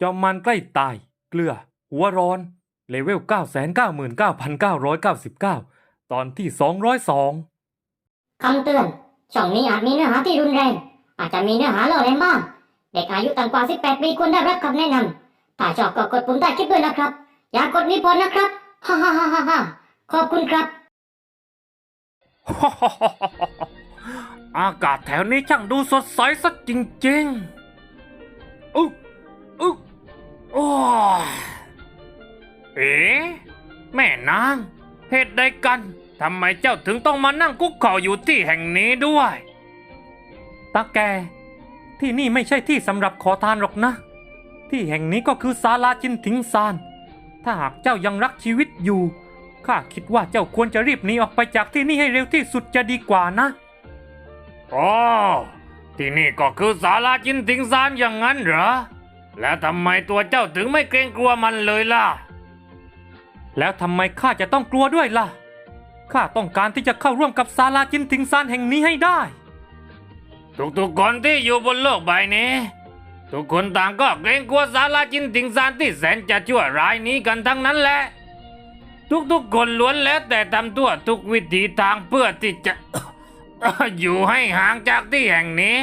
จอมมันใกล้ตาย เกลือ หัวร้อน เลเวล 999,999 ตอนที่ 202 คำเตือน ช่องนี้อาจมีเนื้อหาที่รุนแรง อาจจะมีเนื้อหาล่อแรงบ้าง เด็กอายุต่ำกว่า 18 ปีควรได้รับคำแนะนำถ้าชอบก็กดปุ่มใต้คลิปด้วยนะครับ อย่ากดรีพอร์ตนะครับฮ่าฮ่าฮ่าฮ่าฮ่าขอบคุณครับ อากาศแถวนี้ช่างดูสดใสสักจริงๆ อึกอึกโอ้ย เอ๋แม่นางเหตุใดกันทำไมเจ้าถึงต้องมานั่งคุกเข่าอยู่ที่แห่งนี้ด้วยตาแก ที่นี่ไม่ใช่ที่สำหรับขอทานหรอกนะ ที่แห่งนี้ก็คือศาลาจินถิงซาน ถ้าหากเจ้ายังรักชีวิตอยู่ข้าคิดว่าเจ้าควรจะรีบหนีออกไปจากที่นี่ให้เร็วที่สุดจะดีกว่านะอ๋อที่นี่ก็คือศาลาจินถิงซานอย่างนั้นเหรอ แล้วทำไมตัวเจ้าถึงไม่เกรงกลัวมันเลยล่ะ แล้วทำไมข้าจะต้องกลัวด้วยล่ะ ข้าต้องการที่จะเข้าร่วมกับศาลาจินถิงซานแห่งนี้ให้ได้ ทุกๆคนที่อยู่บนโลกใบนี้ ทุกคนต่างก็เกรงกลัวศาลาจินถิงซานที่แสนจะชั่วร้ายนี้กันทั้งนั้นแหละ ทุกๆคนล้วนแล้วแต่ทำตัวทุกวิถีทางเพื่อที่จะ อยู่ให้ห่างจากที่แห่งนี้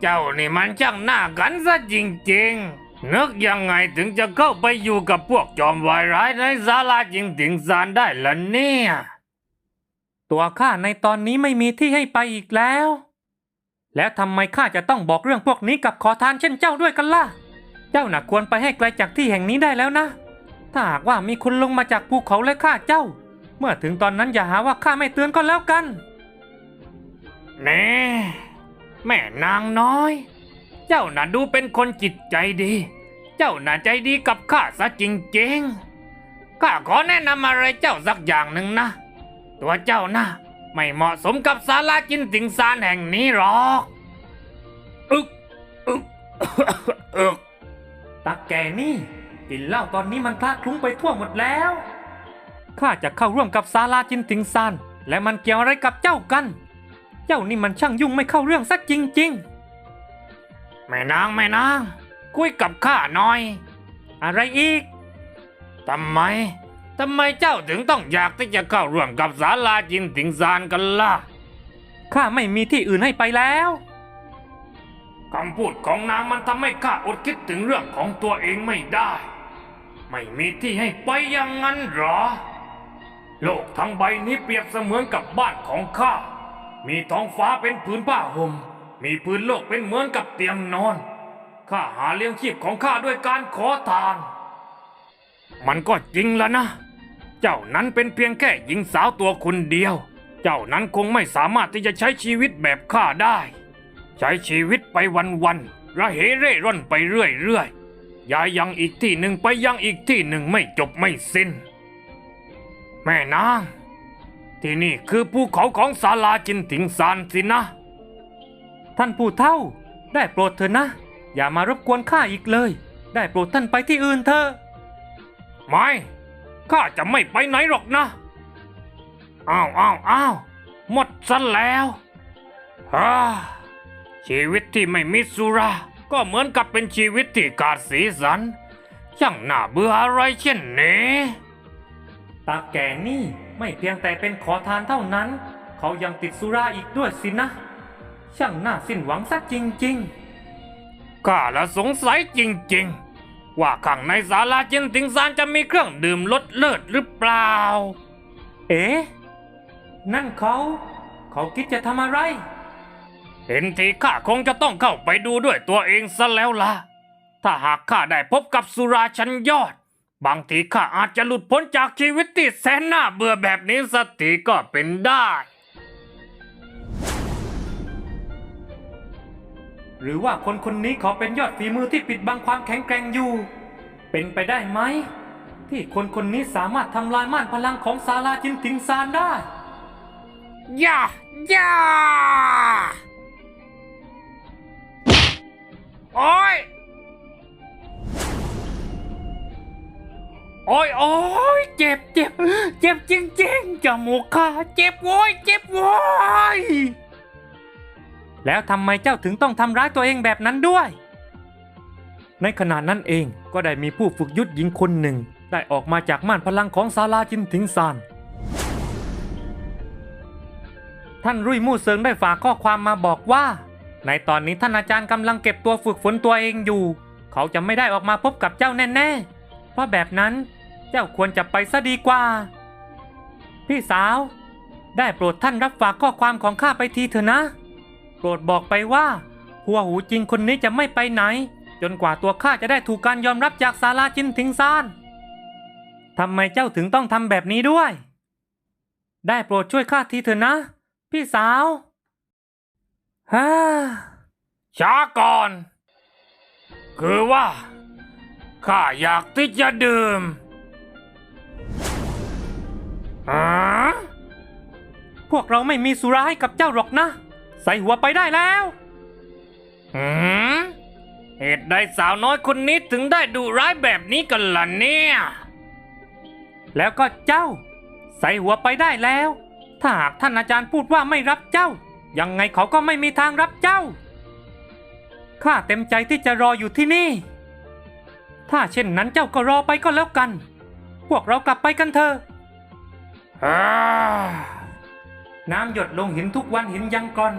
เจ้านี่มันช่างหน้ากันซะจริงๆ นึกยังไงถึงจะเข้าไปอยู่กับพวกจอมวายร้ายในศาลาจิงถิงซานได้ล่ะเนี่ย ตัวข้าในตอนนี้ไม่มีที่ให้ไปอีกแล้ว แล้วทำไมข้าจะต้องบอกเรื่องพวกนี้กับขอทานเช่นเจ้าด้วยกันล่ะ เจ้าน่ะควรไปให้ไกลจากที่แห่งนี้ได้แล้วนะ ถ้าหากว่ามีคนลงมาจากภูเขาและฆ่าเจ้า เมื่อถึงตอนนั้นอย่าหาว่าข้าไม่เตือนก็แล้วกัน แน่ แม่นางน้อย เจ้าน่ะดูเป็นคนจิตใจดี เจ้าน่ะใจดีกับข้าซะจริงๆ ข้าขอแนะนำอะไรเจ้าสักอย่างหนึ่งนะ ตัวเจ้านะไม่เหมาะสมกับศาลาจินติงซานแห่งนี้หรอกอึกอึกอึกตาแกนี่กินเหล้าตอนนี้มันคละคลุ้งไปทั่วหมดแล้ว ข้าจะเข้าร่วมกับศาลาจินติงซานและมันเกี่ยวอะไรกับเจ้ากัน เจ้านี่มันช่างยุ่งไม่เข้าเรื่องสักจริง ๆ แม่นางแม่นางคุยกับข้าหน่อย อะไรอีกทำไมทำไมเจ้าถึงต้องอยากที่จะเข้าร่วมกับศาลาจินติงซานกันล่ะข้าไม่มีที่อื่นให้ไปแล้วคำพูดของนางมันทำให้ข้าอดคิดถึงเรื่องของตัวเองไม่ได้ ไม่มีที่ให้ไปอย่างนั้นเหรอ โลกทั้งใบนี้เปรียบเสมือนกับบ้านของข้า มีท้องฟ้าเป็นผืนผ้าห่ม มีพื้นโลกเป็นเหมือนกับเตียงนอน ข้าหาเลี้ยงชีพของข้าด้วยการขอทาน มันก็จริงแล้วนะ เจ้านั้นเป็นเพียงแค่หญิงสาวตัวคนเดียว เจ้านั้นคงไม่สามารถที่จะใช้ชีวิตแบบข้าได้ ใช้ชีวิตไปวันๆระเหเร่ร่อนไปเรื่อยๆย้ายยังอีกที่หนึ่งไปยังอีกที่หนึ่งไม่จบไม่สิ้น แม่นาง ที่นี่คือภูเขาของศาลาจินถิงซานสินะ ท่านผู้เฒ่า ได้โปรดเถอะนะ อย่ามารบกวนข้าอีกเลย ได้โปรดท่านไปที่อื่นเถอะไม่ข้าจะไม่ไปไหนหรอกนะอ้าวอ้าวอ้าวหมดซะแล้วฮ่าชีวิตที่ไม่มีสุรา ก็เหมือนกับเป็นชีวิตที่ขาดสีสันช่างน่าเบื่ออะไรเช่นนี้ตาแก่นี่ ไม่เพียงแต่เป็นขอทานเท่านั้น เขายังติดสุราอีกด้วยสินะ ช่างน่าสิ้นหวังสักจริงๆข้าละสงสัยจริงๆ ว่าข้างในศาลาจินติงซานจะมีเครื่องดื่มลดเลิศหรือเปล่า เอ๊ะ นั่นเขา เขาคิดจะทำอะไร เห็นทีข้าคงจะต้องเข้าไปดูด้วยตัวเองซะแล้วล่ะ ถ้าหากข้าได้พบกับสุราชั้นยอด บางทีข้าอาจจะหลุดพ้นจากชีวิตที่แสนน่าเบื่อแบบนี้สักทีก็เป็นได้ หรือว่าคนคนนี้เขาเป็นยอดฝีมือที่ปิดบังความแข็งแกร่งอยู่ เป็นไปได้ไหม ที่คนคนนี้สามารถทำลายม่านพลังของซาลาจินติงซานได้ย่าย่าโอ้ย โอ้ยโอ้ยเจ็บเจ็บเจ็บจริงๆจมูกข้าเจ็บโว้ยเจ็บโว้ยแล้วทำไมเจ้าถึงต้องทำร้ายตัวเองแบบนั้นด้วย ในขณะนั้นเองก็ได้มีผู้ฝึกยุทธหญิงคนหนึ่ง ได้ออกมาจากม่านพลังของศาลาจินถิงซานท่านรุ่ยมู่เซิงได้ฝากข้อความมาบอกว่า ในตอนนี้ท่านอาจารย์กำลังเก็บตัวฝึกฝนตัวเองอยู่ เขาจะไม่ได้ออกมาพบกับเจ้าแน่ๆ เพราะแบบนั้น จ้าควรจะไปซะดีกว่า พี่สาว ได้โปรดท่านรับฝากข้อความของข้าไปทีเถอะนะ โปรดบอกไปว่า หัวหูจริงคนนี้จะไม่ไปไหน จนกว่าตัวข้าจะได้ถูกการยอมรับจากศาลาจินถิงซานทำไมเจ้าถึงต้องทำแบบนี้ด้วย ได้โปรดช่วยข้าทีเถอะนะ พี่สาวฮ่าช้าก่อน คือว่าข้าอยากที่จะดื่ม พวกเราไม่มีสุราให้กับเจ้าหรอกนะ ใส่หัวไปได้แล้วหืมเหตุใดสาวน้อยคนนี้ถึงได้ดุร้ายแบบนี้กันล่ะเนี่ย แล้วก็เจ้า ใส่หัวไปได้แล้ว ถ้าหากท่านอาจารย์พูดว่าไม่รับเจ้า ยังไงเขาก็ไม่มีทางรับเจ้า ข้าเต็มใจที่จะรออยู่ที่นี่ ถ้าเช่นนั้นเจ้าก็รอไปก็แล้วกัน พวกเรากลับไปกันเถอะ น้ำหยดลงหินทุกวันหินยังก่อน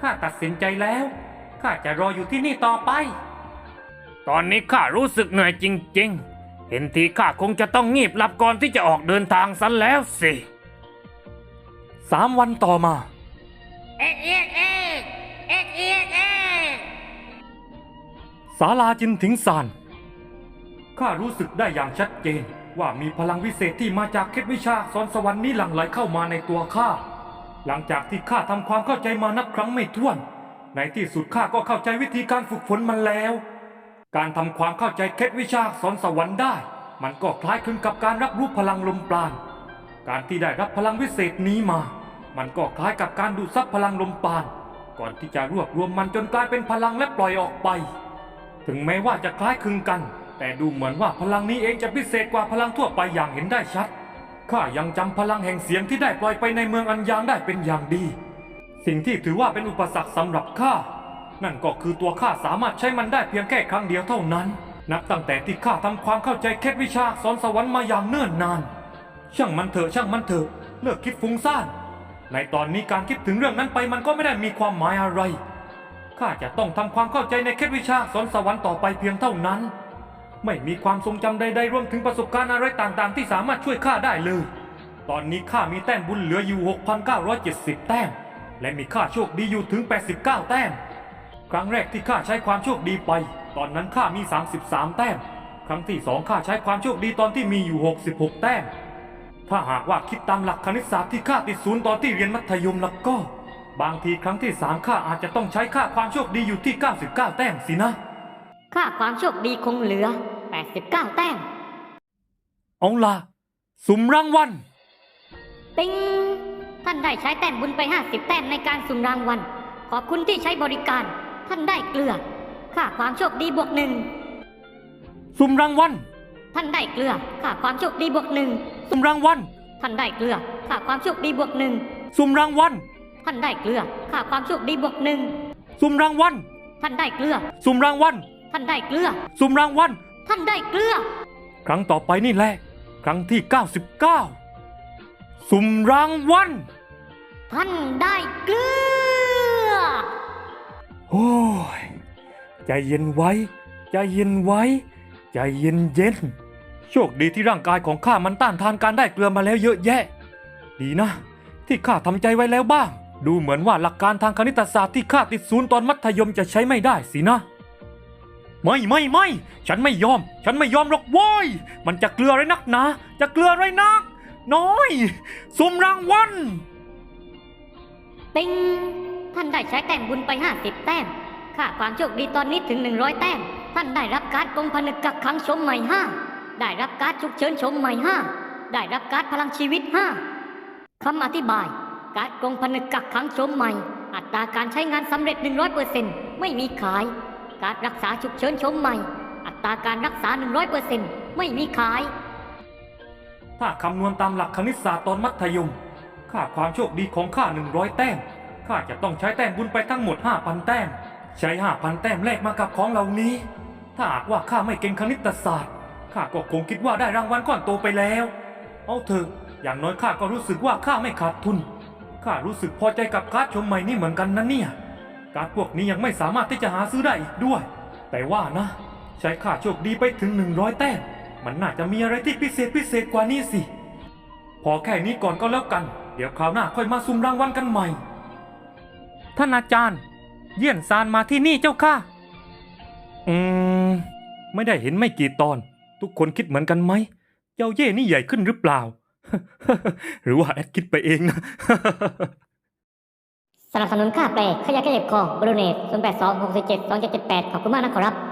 ข้าตัดสินใจแล้ว ข้าจะรออยู่ที่นี่ต่อไป ตอนนี้ข้ารู้สึกเหนื่อยจริง ๆ เห็นทีข้าคงจะต้องงีบหลับก่อนที่จะออกเดินทางซะแล้วสิสามวันต่อมา เอ๊ะเอ๊ะเอ๊ะเอ๊ะเอ๊ะเอ๊ะศาลาจินถิงซานข้ารู้สึกได้อย่างชัดเจน ว่ามีพลังวิเศษที่มาจากเคล็ดวิชาสอนสวรรค์นี้หลั่งไหลเข้ามาในตัวข้า หลังจากที่ข้าทำความเข้าใจมานับครั้งไม่ถ้วน ในที่สุดข้าก็เข้าใจวิธีการฝึกฝนมันแล้ว การทำความเข้าใจเคล็ดวิชาสอนสวรรค์ได้ มันก็คล้ายคลึงกับการรับรู้พลังลมปราณ การที่ได้รับพลังวิเศษนี้มา มันก็คล้ายกับการดูดซับพลังลมปราณ ก่อนที่จะรวบรวมมันจนกลายเป็นพลังและปล่อยออกไป ถึงแม้ว่าจะคล้ายคลึงกัน แต่ดูเหมือนว่าพลังนี้เองจะพิเศษกว่าพลังทั่วไปอย่างเห็นได้ชัด ข้ายังจำพลังแห่งเสียงที่ได้ปล่อยไปในเมืองอันยางได้เป็นอย่างดี สิ่งที่ถือว่าเป็นอุปสรรคสำหรับข้า นั่นก็คือตัวข้าสามารถใช้มันได้เพียงแค่ครั้งเดียวเท่านั้น นับตั้งแต่ที่ข้าทำความเข้าใจเคล็ดวิชาสอนสวรรค์มาอย่างเนิ่นนาน ช่างมันเถอะช่างมันเถอะ เลิกคิดฟุ้งซ่าน ในตอนนี้การคิดถึงเรื่องนั้นไปมันก็ไม่ได้มีความหมายอะไรข้าจะต้องทำความเข้าใจในเคล็ดวิชาสอนสวรรค์ต่อไปเพียงเท่านั้น ไม่มีความทรงจำใดๆรวมถึงประสบการณ์อะไรต่างๆ ที่สามารถช่วยข้าได้เลย ตอนนี้ข้ามีแต้มบุญเหลืออยู่ 6,970 แต้ม และมีค่าโชคดีอยู่ถึง 89 แต้ม ครั้งแรกที่ข้าใช้ความโชคดีไป ตอนนั้นข้ามี 33 แต้ม ครั้งที่สองข้าใช้ความโชคดีตอนที่มีอยู่ 66 แต้ม ถ้าหากว่าคิดตามหลักคณิตศาสตร์ที่ข้าติดศูนย์ตอนที่เรียนมัธยมแล้วก็ บางทีครั้งที่สามข้าอาจจะต้องใช้ค่าความโชคดีอยู่ที่ 99 แต้มสินะ ค่าความโชคดีคงเหลือ 89 แต้ม เอาล่ะสุ่มรางวัลติง ท่านได้ใช้แต้มบุญไป 50 แต้มในการสุ่มรางวัล ขอบคุณที่ใช้บริการ ท่านได้เกลือ ค่าความโชคดีบวกหนึ่ง สุ่มรางวัล ท่านได้เกลือ ค่าความโชคดีบวกหนึ่ง สุ่มรางวัล ท่านได้เกลือ ค่าความโชคดีบวกหนึ่ง สุ่มรางวัล ท่านได้เกลือ ค่าความโชคดีบวกหนึ่ง สุ่มรางวัล ท่านได้เกลือ สุ่มรางวัล ท่านได้เกลือ สุ่มรางวัล ท่านได้เกลือ ครั้งต่อไปนี่แหละ ครั้งที่ 99 สุ่มรางวัลท่านได้เกลือ โอ้ย ใจเย็นไว้ ใจเย็นไว้ ใจเย็นเย็น โชคดีที่ร่างกายของข้ามันต้านทานการได้เกลือมาแล้วเยอะแยะ ดีนะ ที่ข้าทำใจไว้แล้วบ้าง ดูเหมือนว่าหลักการทางคณิตศาสตร์ที่ข้าติดศูนย์ตอนมัธยมจะใช้ไม่ได้สินะ ไม่ไม่ไม่ ฉันไม่ยอม ฉันไม่ยอมหรอกโว้ย มันจะเกลืออะไรนักหนาจะเกลืออะไรนัก น้อยสุ่มรางวัลติงท่านได้ใช้แต้มบุญไป 50 แต้ม ค่าความโชคดีตอนนี้ถึง 100 แต้ม ท่านได้รับการ์ดกงผนึกกักขังชมใหม่ 5 ได้รับการ์ดฉุกเฉินชมใหม่ 5 ได้รับการ์ดพลังชีวิต 5 คำอธิบาย การ์ดกงผนึกกักขังชมใหม่ อัตราการใช้งานสำเร็จ 100%ไม่มีขาย การรักษาฉุกเฉินชมใหม่ อัตราการรักษา 100%ไม่มีขาย ถ้าคำนวณตามหลักคณิตศาสตร์ตอนมัธยม ค่าความโชคดีของข้า 100 แต้ม ข้าจะต้องใช้แต้มบุญไปทั้งหมด 5,000 แต้ม ใช้ 5,000 แต้มแลกมากับของเหล่านี้ ถ้าหากว่าข้าไม่เก่งคณิตศาสตร์ ข้าก็คงคิดว่าได้รางวัลก้อนโตไปแล้ว เอาเถอะ อย่างน้อยข้าก็รู้สึกว่าข้าไม่ขาดทุน ข้ารู้สึกพอใจกับการ์ดชมใหม่นี่เหมือนกันนะเนี่ย การพวกนี้ยังไม่สามารถที่จะหาซื้อได้อีกด้วย แต่ว่านะ ใช้ค่าโชคดีไปถึง 100 แต้ม มันน่าจะมีอะไรที่พิเศษพิเศษกว่านี้สิ พอแค่นี้ก่อนก็แล้วกัน เดี๋ยวคราวหน้าค่อยมาซุ่มรางวัลกันใหม่ ท่านอาจารย์ เยี่ยนซานมาที่นี่เจ้าค่ะ อืม ไม่ได้เห็นไม่กี่ตอน ทุกคนคิดเหมือนกันไหม เจ้าเย่นี่ใหญ่ขึ้นหรือเปล่า หรือว่าแอดคิดไปเองนะ สนับสนุนค่าแปลขยะแก้เจ็บคอบรูเนต082 647 2778 ขอบคุณมากนะครับ